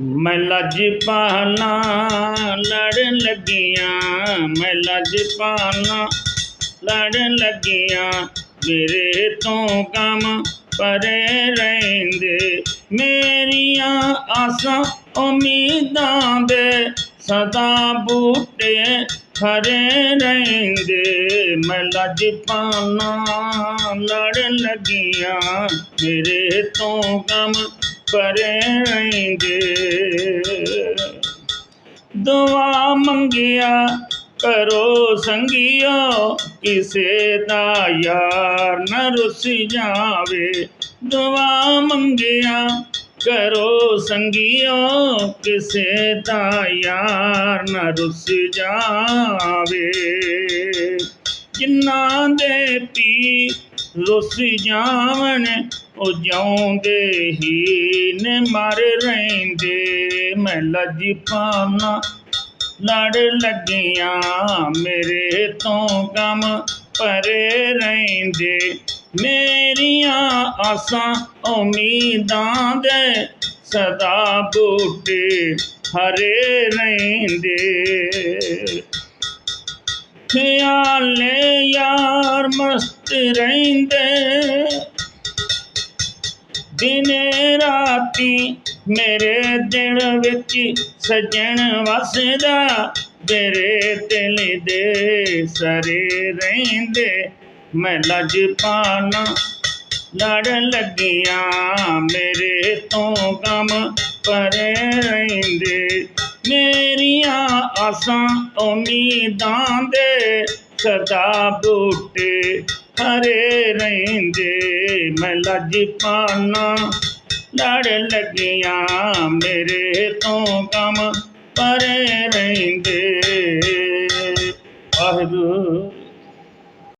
ਮੈਂ ਲੱਜ ਪਾਣਾ ਲੜਨ ਲੱਗੀਆਂ, ਮੈਂ ਲੱਜ ਪਾਣਾ ਲੜਨ ਲੱਗੀਆਂ, ਮੇਰੇ ਤੋਂ ਕੰਮ ਪਰੇ ਰਹਿੰਦੇ, ਮੇਰੀਆਂ ਆਸਾਂ ਉਮੀਦਾਂ ਦੇ ਸਦਾ ਬੂਟੇ ਖਰੇ ਰਹਿੰਦੇ, ਮੈਂ ਲੱਜ ਪਾਣਾ ਲੜਨ ਲੱਗੀਆਂ, ਮੇਰੇ ਤੋਂ ਕੰਮ ਪਰੇ ਰਹਿੰਦੇ। ਦੁਆ ਮੰਗਿਆ ਕਰੋ ਸੰਗਿਓ, ਕਿਸੇ ਦਾ ਯਾਰ ਨ ਰੁੱਸ ਜਾਵੇ। ਦੁਆ ਮੰਗਿਆ ਕਰੋ ਸੰਗਿਓ, ਕਿਸੇ ਦਾ ਯਾਰ ਨ ਰੁੱਸ ਜਾਵੇ। ਜਿਨ੍ਹਾਂ ਦੇ ਪੀ ਰੁੱਸ ਜਾਵਣ ਉਹ ਜਿਉਂਦੇ ਹੀ ਨੇ, ਮਰ ਰਹਿੰਦੇ। ਮੈਂ ਲੱਜ ਪਾਣਾ ਲੜ ਲੱਗੀਆਂ ਮੇਰੇ ਤੋਂ ਗਮ ਪਰੇ ਰਹਿੰਦੇ। ਮੇਰੀਆਂ ਆਸਾਂ ਉਮੀਦਾਂ ਦੇ ਸਦਾ ਬੂਟੇ ਹਰੇ ਰਹਿੰਦੇ। ਖਿਆਲੇ ਯਾਰ ਮਸਤ ਰਹਿੰਦੇ। ਦਿਨੇ ਰਾਤੀ ਮੇਰੇ ਦਿਲ ਵਿੱਚ ਸਜਣ ਵਸਦਾ, ਮੇਰੇ ਦਿਲ ਦੇ ਸਰੇ ਰਹਿੰਦੇ। ਮੈਂ ਲੱਜ ਪਾਣਾ ਲੜ ਲੱਗੀਆਂ, ਮੇਰੇ ਤੋਂ ਗਮ ਪਰੇ ਰਹਿੰਦੇ। ਮੇਰੀਆਂ ਆਸਾਂ ਉਮੀਦਾਂ ਦੇ, ਸਦਾ ਬੂਟੇ ਹਰੇ ਰਹਿੰਦੇ ਮੈਂ ਲੱਜ ਪਾਣਾ। ਲੜ ਲੱਗੀਆਂ ਮੇਰੇ ਤੋਂ ਕੰਮ ਪਰੇ ਰਹਿੰਦੇ। ਵਾਹਿਗੁਰੂ।